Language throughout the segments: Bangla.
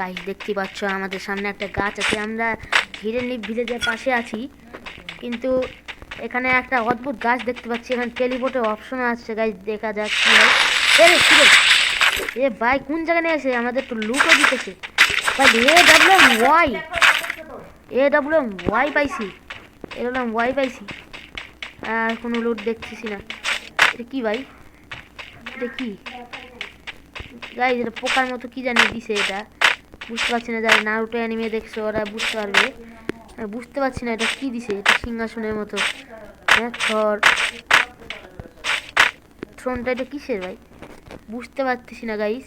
গাইস দেখতে পাচ্ছ, আমাদের সামনে একটা গাছ আছে। আমরা হিরেন ভিলেজের পাশে আছি, কিন্তু এখানে একটা অদ্ভুত গাছ দেখতে পাচ্ছি। এখানে টেলিপোর্টের অপশন আছে গাইস দেখা যাক এ ভাই, কোন জায়গায় নিয়ে এসে আমাদের তো লুটও দিতেছে? A M Y A M Y A Y আর কোনো লুট দেখতেছি না। এটা কি ভাই? এটা কি? গাইজ এটা পোকার মতো কি জানি দিছে এটা? বুঝতে পারছি না, যারা নারুটো অ্যানিমে দেখছ, ওরা বুঝতে পারবে। বুঝতে পারছি না এটা কি দিছে, এটা সিংহাসনের মতো। হ্যাঁ থর থ্রোনটা এটা কিসের ভাই? বুঝতে পারতেছি না গাইস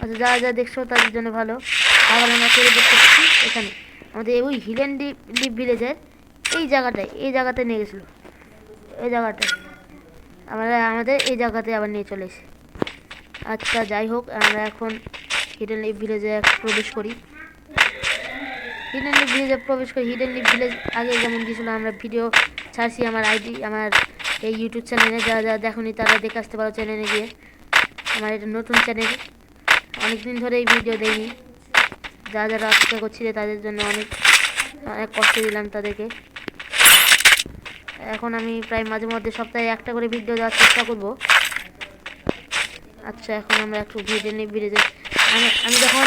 আচ্ছা যারা যা দেখছ তাদের জন্য ভালো। আবার আমরা তৈরি করতেছি এখানে। আমাদের ওই হিলেন ডিপ ভিলেজের এই জায়গাটায়, এই জায়গাতে নিয়ে গেছিল। এই জায়গাটায় আমরা, আমাদের এই জায়গাতে আবার নিয়ে চলে এসে আচ্ছা যাই হোক, আমরা এখন হিডেন লিপ ভিলেজে প্রবেশ করি। হিডেন লিপ ভিলেজে প্রবেশ করি। হিডেন লিপ ভিলেজ আগে যেমন দিয়েছিল আমরা ভিডিও ছাড়ছি আমার আইডি আমার এই ইউটিউব চ্যানেলে যারা যারা দেখুনি তারা দেখে আসতে পারো চ্যানেলে গিয়ে। আমার এটা নতুন চ্যানেল অনেক দিন ধরে এই ভিডিও দেয়নি যারা যারা অপেক্ষা করছিলে তাদের জন্য অনেক অনেক কষ্ট দিলাম তাদেরকে। এখন আমি প্রায় মাঝে মধ্যে সপ্তাহে একটা করে ভিডিও দেওয়ার চেষ্টা করব। আচ্ছা এখন আমরা একটু হিডেন লিপ ভিলেজে আমি আমি যখন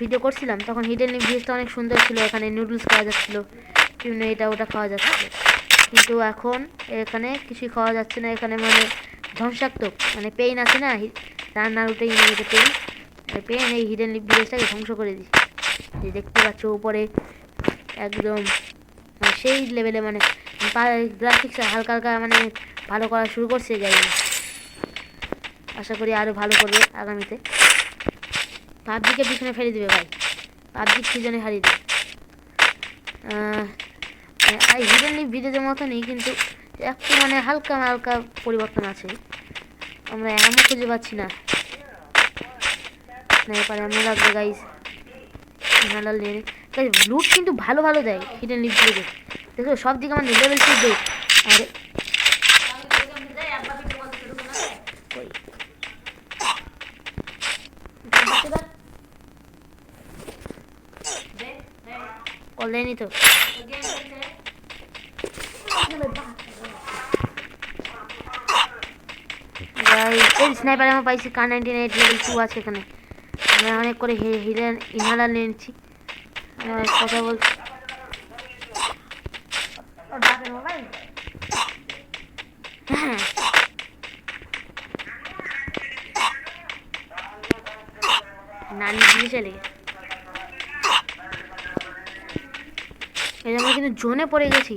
ভিডিও করছিলাম, তখন হিডেন লিপ ভিলেজটা অনেক সুন্দর ছিল, এখানে নুডলস খাওয়া যাচ্ছিল, বিভিন্ন এটা ওটা খাওয়া যাচ্ছিল। কিন্তু এখন এখানে কিছুই খাওয়া যাচ্ছে না, এখানে মানে ধ্বংসাত্মক মানে পেইন আছে না রান্নার উঠে ইংরেজিতে পেইন পেইন এই হিডেন লিপ ভিলেজটাকে ধ্বংস করে যে দেখতে পাচ্ছ উপরে একদম মানে সেই লেভেলে মানে গ্রাফিক্স হালকা হালকা মানে ভালো করা শুরু করছে যাই আশা করি আরও ভালো করবে আগামীতে। পাবজিকে পিছনে ফেলে দেবে ভাই। পাবজি সিজনে হারিয়ে দেবে। হিডেন লিপ ভিডিওদের মতনই কিন্তু একটু মানে হালকা হালকা পরিবর্তন আছে। আমরা এমন খুঁজে পাচ্ছি না। এবারে আমরা লাগবে গাইস নিয়ে গাইস লুট কিন্তু ভালো ভালো দেয় হিডেন লিপ ভিডিও দেখো সব দিকে আমাদের লেভেল টু দেয় আরে ওই কল দেয়নি তো। এই স্নাইপার আমার পাইছি Kar nineteen eight level two আছে এখানে। আমরা অনেক করে হিলেন ইনহালার নিয়ে কথা বল হ্যাঁ নানি দিয়ে চলে এই আমরা কিন্তু জোনে পড়ে গেছি।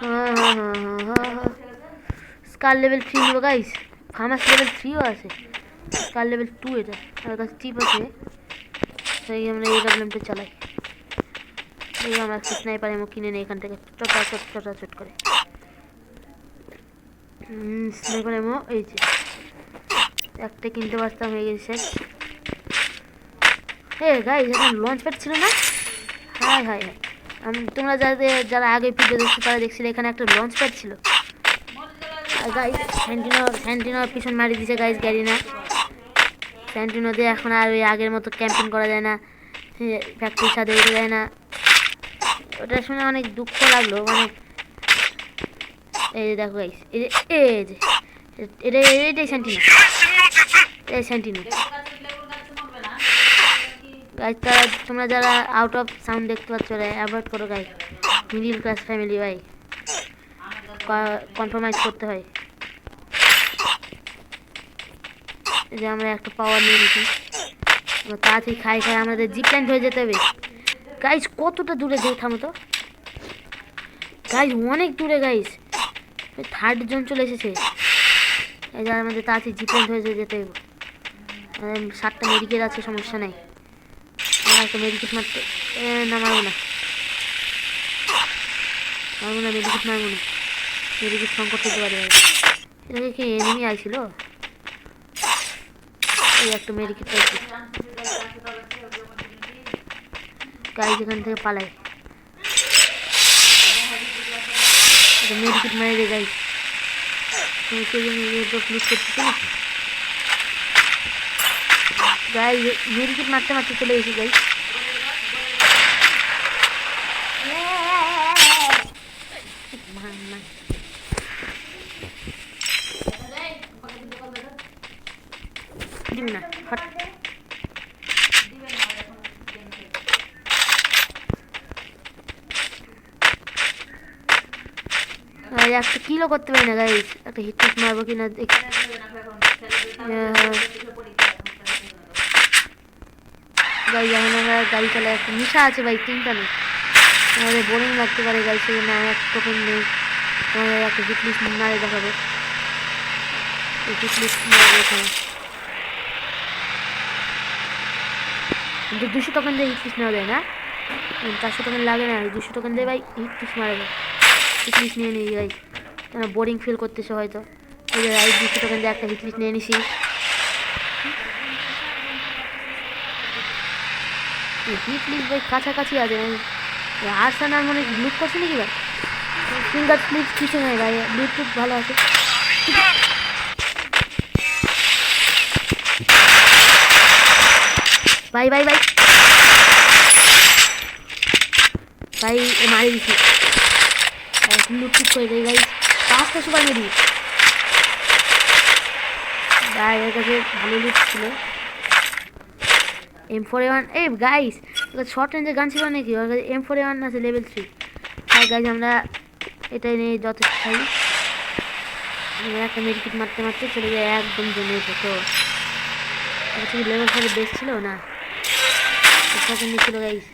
হ্যাঁ হ্যাঁ হ্যাঁ হ্যাঁ হ্যাঁ হ্যাঁ স্কার লেভেল থ্রি নিব গাইস ফার্মাস লেভেল থ্রিও আছে। স্কার লেভেল টু এটা। আমার কাছে চিপ আছে। সেই আমরা এই প্রবলেমটা চালাই। এই আমরা একটা স্নাইপার এমন কিনে নিই এখান থেকে। চটা চট চটা চট করে স্নাইপার এমো এই যে। একটা কিনতে পারতাম হয়ে গেছে শেষ হে গাইস এখন লঞ্চ প্যাড ছিল না? হাই হাই হাই তোমরা যাদের, যারা আগে ভিডিও দেখছ, তারা দেখছিলে এখানে একটা লঞ্চ প্যাড ছিল। গাইস স্যান্টিনো স্যান্টিনোর পিছন মারি দিছে গাইস গাড়ি না স্যান্টিনো দিয়ে এখন আর ওই আগের মতো ক্যাম্পিং করা যায় না। ফ্যাক্টরির সাথে উঠে যায় না। ওটা শুনে অনেক দুঃখ লাগল মানে এই যে দেখো গাইস এই যে এই যে, এটা, এটাই স্যান্টিনো এই স্যান্টিনো গাইজ তারা তোমরা যারা আউট অফ সাউন্ড দেখতে পাচ্ছ অ্যাভয়েড করো গাইজ মিডিল ক্লাস ফ্যামিলি ভাই। কম্প্রোমাইজ করতে হয়। যে আমরা একটা পাওয়ার নিয়ে নিচ্ছি তাড়াতাড়ি খাই খাই আমাদের জিপ লাইন হয়ে যেতে হবে। গাইজ কতটা দূরে যেয়ে থামো তো। গাইজ অনেক দূরে গাইজ থার্ড জন চলে এসেছে। এই যে আমাদের তাড়াতাড়ি জিপ লাইন হয়ে যেতে হবে। সাতটা মেডিকেল আছে, সমস্যা নাই। একটা মেডিকেট মারতে না মারবো না মারবো না মেডিকেট মারবো না মেডিকেট সংকট হতে পারে এটাকে কি এনিমি আইছিল এই একটা মেডিকেট পাইছি গাড়ি যেখান থেকে পালাই এটা মেডিকেট মারে রে গাড়ি তুমি কে জানি গাই মেডিকেট মারতে মারতে চলে গেছি গাই দিবি না আর একটা কিলো করতে পারি না গাইস একটা হিট মারবো কিনা, দেখি। গাই গাড়ি চালাই একটা নিশা আছে ভাই চিন্তা নেই। আমাদের বোরিং লাগতে পারে গাড়ি একটা টোকেন নেই। তোমাদের একটা হিট লিস্ট মারে দেখাবো। হিট এখানে। কিন্তু দুশো টোকেন দিয়ে হিট লিস্ট নেওয়া যায় না। চারশো টোকেন লাগে না, দুশো টোকেন দিয়ে ভাই হিট লিস্ট মারা যায়। হিট লিস্ট নিয়ে নিই ভাই। বোরিং ফিল করতেছে হয়তো। ওই যে রাইট দুশো টোকেন দিয়ে একটা হিট লিস্ট নিয়ে নিছি। হিট লিস্ট ভাই কাছাকাছি আছে আর্সানার মনে লুক করছে নাকি ভাই? ফিঙ্গার স্লিপ কিছু নাই ভাই ব্লুটুথ ভালো আছে। ভাই ভাই ভাই ভাই মারি দিছি লুটুট করে দেয় ভাই পাঁচটা সুপার মেরি এর কাছে ভালো লুট ছিল। এম ফোর ওয়ান এই গাইস শর্ট রেঞ্জের গান ছিল নাকি? ওর কাছে এম ফোর ওয়ান আছে লেভেল থ্রি আর গাইজ আমরা এটাই নিয়ে যথেষ্ট খাই। একটা মেডিকেট মারতে মারতে চলে যায় একদম জমে যেত লেভেল ফোরে বেস ছিল না? সেকেন্ড ছিল গাইস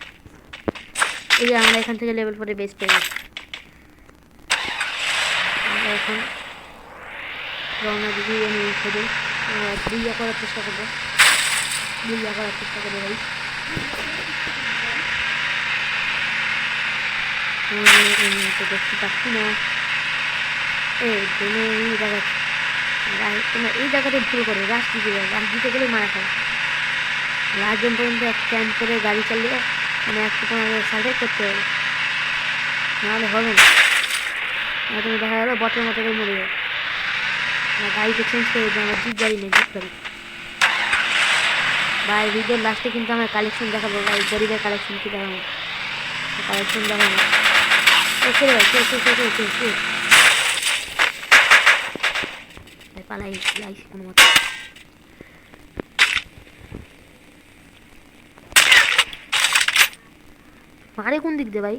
এই যে আমরা এখান থেকে লেভেল ফোরে বেস পেয়ে গেছি। আমরা এখন রওনা দিদি আমি খোঁজে বুইয়া করার চেষ্টা করব। বুইয়া করার চেষ্টা করব গাইস দেখতে পাচ্ছি না। এই জন্য এই জায়গা তোমরা এই জায়গাতে ভুল করে। রাস দিতে যাবে রাস দিতে গেলে মারা খাবে। লাস্টজন পর্যন্ত এক ক্যাম্প করে গাড়ি চালিয়ে মানে একটু তোমাদের সার্ভে করতে হবে। নাহলে হবে না। তুমি দেখা গেলো বটের মতো করে মরে যাবে গাড়িকে চেঞ্জ করে দেবে আমার জিপ গাড়ি নেই, জিপ গাড়ি। বা এই ভিডিওর লাস্টে কিন্তু আমার কালেকশন দেখাবো ভাই, গরিবের কালেকশন কী দেখাবো? কালেকশন দেখাবো। ভাই পালাই লাইছি কোনো মতো। মারে কোন দিক দিয়ে ভাই?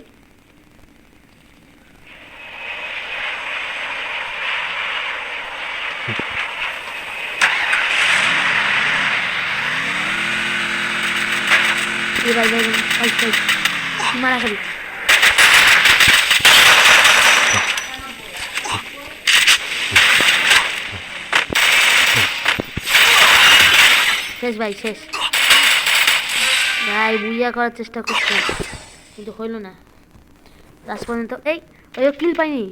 মারা শেষ ভাই শেষ। ভাই বুইয়া করার চেষ্টা করছে। কিন্তু হইল না। লাস্ট পর্যন্ত, এই ওই কিল পাইনি।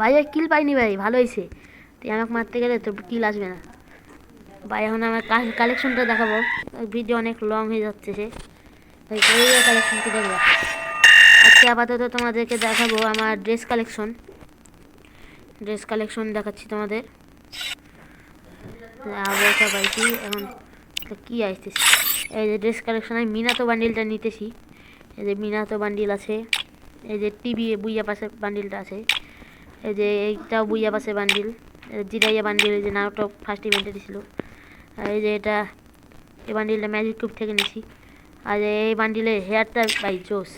ভাই কিল পাইনি ভাই, ভালো হয়েছে তুই আমাকে মারতে গেলে তোর কিল আসবে না। ভাই, এখন আমার কালেকশনটা দেখাবো। ভিডিও অনেক লং হয়ে যাচ্ছে সে। কালেকশনটা দেখব আজকে আপাতত তোমাদেরকে দেখাবো আমার ড্রেস কালেকশন ড্রেস কালেকশন দেখাচ্ছি তোমাদের। আবহাওয়া পাইছি এখন তো কী আসতেছি? এই যে ড্রেস কালেকশন আমি মিনাতো বান্ডিলটা নিতেছি। এই যে মিনাতো বান্ডিল আছে, এই যে টিভি বুইয়া পাশে বান্ডিলটা আছে, এই যে এইটাও বুইয়া পাশে বান্ডিল জিরাইয়া বান্ডিল, এই যে নাটক ফার্স্ট ইভেন্টে দিছিল। আর এই যে এটা, এই বান্ডিলটা ম্যাজিক কিউব থেকে নিছি। আর এই বান্ডিলের হেয়ারটা বাই জোস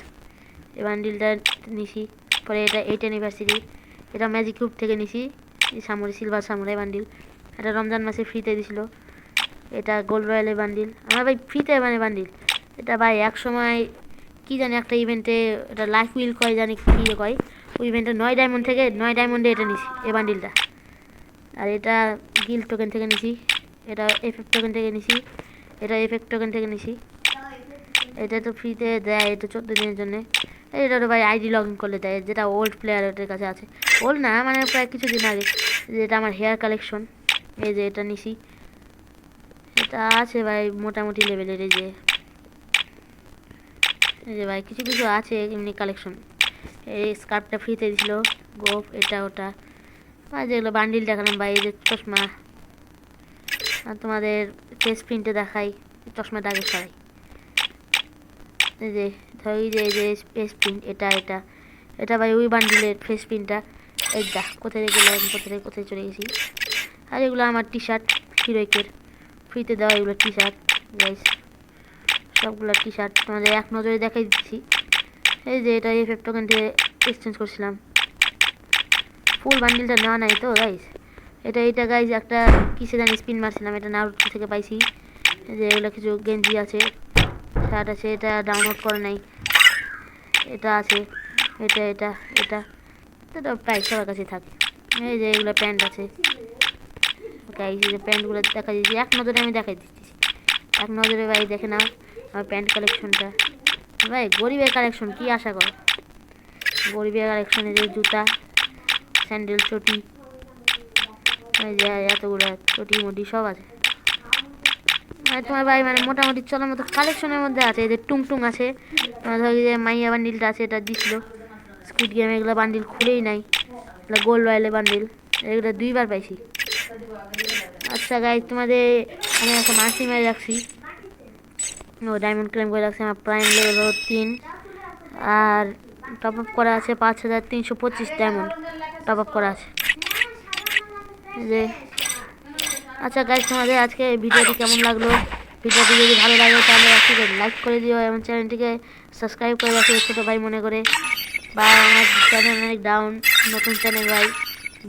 এই বান্ডিলটা নিছি। পরে এটা এইট অ্যানিভার্সারি এটা ম্যাজিক কিউব থেকে নিছি। সামরে সিলভার সামরে বান্ডিল। এটা রমজান মাসে ফ্রিতে দিছিল। এটা গোল্ড রয়্যালের বান্ডিল। আমার ভাই ফ্রিতে মানে বান্ডিল। এটা ভাই এক সময় কী জানি একটা ইভেন্টে এটা লাইফ উইল কয়, জানি কী কয়। ওই ইভেন্টে নয় ডায়মন্ড থেকে নয় ডায়মন্ডে এটা নিছি এই বান্ডিলটা আর এটা গিল টোকেন থেকে নিছি, এটা এফেক্ট টোকেন থেকে নিছি, এটা এফেক্ট টোকেন থেকে নিছি। এটা তো ফ্রিতে দেয়, এটা চোদ্দ দিনের জন্যে। এটা তো ভাই আইডি লগ ইন করলে দেয়, যেটা ওল্ড প্লেয়ারের কাছে আছে। ওল্ড না মানে প্রায় কিছুদিন আগে যেটা আমার হেয়ার কালেকশন এই যে এটা নিছি। এটা আছে ভাই মোটামুটি লেভেলের এই যে যে ভাই, কিছু কিছু আছে এমনি কালেকশন এই স্কার্ফটা ফ্রিতে দিছিল গোপ এটা, ওটা। আর যেগুলো বান্ডিল দেখালাম ভাই, এই যে চশমা। আর তোমাদের ফেস প্রিন্টে দেখাই চশমাটা আগে সরাই এই যে, ধরি যে, এই যে ফেস প্রিন্ট এটা এটা। এটা ভাই ওই বান্ডিলের ফেস প্রিন্টটা এই দা কোথায় গেলাম, কোথায় কোথায় চলে গেছি। আর এগুলো আমার টি শার্ট হিরোইকের ফ্রিতে দেওয়া এগুলো টি শার্ট গাইস সবগুলো টি শার্ট তোমাদের এক নজরে দেখাই দিচ্ছি। এই যে এটা এই টোকেন দিয়ে এক্সচেঞ্জ করছিলাম। ফুল বান্ডিলটা নেওয়া নাই তো গাইস এটা এটা গাইস একটা কিসে জানি স্পিন মারছিলাম, এটা নারুটো থেকে পাইছি। যে এগুলো কিছু গেঞ্জি আছে শার্ট আছে, এটা ডাউনলোড করে নাই। এটা আছে, এটা এটা এটা। এটা প্রায় সবার কাছে থাকে। এই যে এগুলো প্যান্ট আছে। গাইস এই যে প্যান্টগুলো দেখা দিচ্ছি এক নজরে আমি দেখাই দিচ্ছি। এক নজরে ভাই দেখে নাও। আমার প্যান্ট কালেকশনটা। ভাই, গরিবের কালেকশন, কি আশা করো? গরিবের কালেকশনে যে জুতা, স্যান্ডেল, চটি এতগুলো চটি, মুটি সব আছে। মানে তোমার ভাই মানে মোটামুটি চলার মতো কালেকশনের মধ্যে আছে এদের টুংটুং আছে, তোমার ধরো যে মাইয়া বান্ডিলটা আছে, এটা দিছিল। স্কুইড গেম এগুলো বান্ডিল খুলেই নাই। এগুলো গোল্ড রয়্যালের বান্ডিল, এগুলো দুইবার পাইছি। আচ্ছা গাই তোমাদের আমি একটা মাসি মেরে রাখছি। ও ডায়মন্ড ক্লেম করে রাখছি, আমার প্রাইম লেভেল হলো তিন। আর টপ আপ করা আছে পাঁচ হাজার তিনশো পঁচিশ ডায়মন্ড টপ আপ করা আছে। যে। আচ্ছা গাইজ তোমাদের আজকে ভিডিওটি কেমন লাগল? ভিডিওটি যদি ভালো লাগে, তাহলে একটু লাইক করে দিও এবং চ্যানেলটিকে সাবস্ক্রাইব করে রাখো ছোটো ভাই মনে করে। বা আমার চ্যানেল অনেক ডাউন নতুন চ্যানেল ভাই।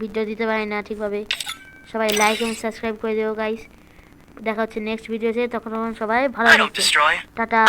ভিডিও দিতে পারি না ঠিকভাবে। সবাই লাইক এবং সাবস্ক্রাইব করে দিও গাইস দেখা হচ্ছে নেক্সট ভিডিওতে তখন সবাই ভালো I don't থাকবে destroy. টাটা.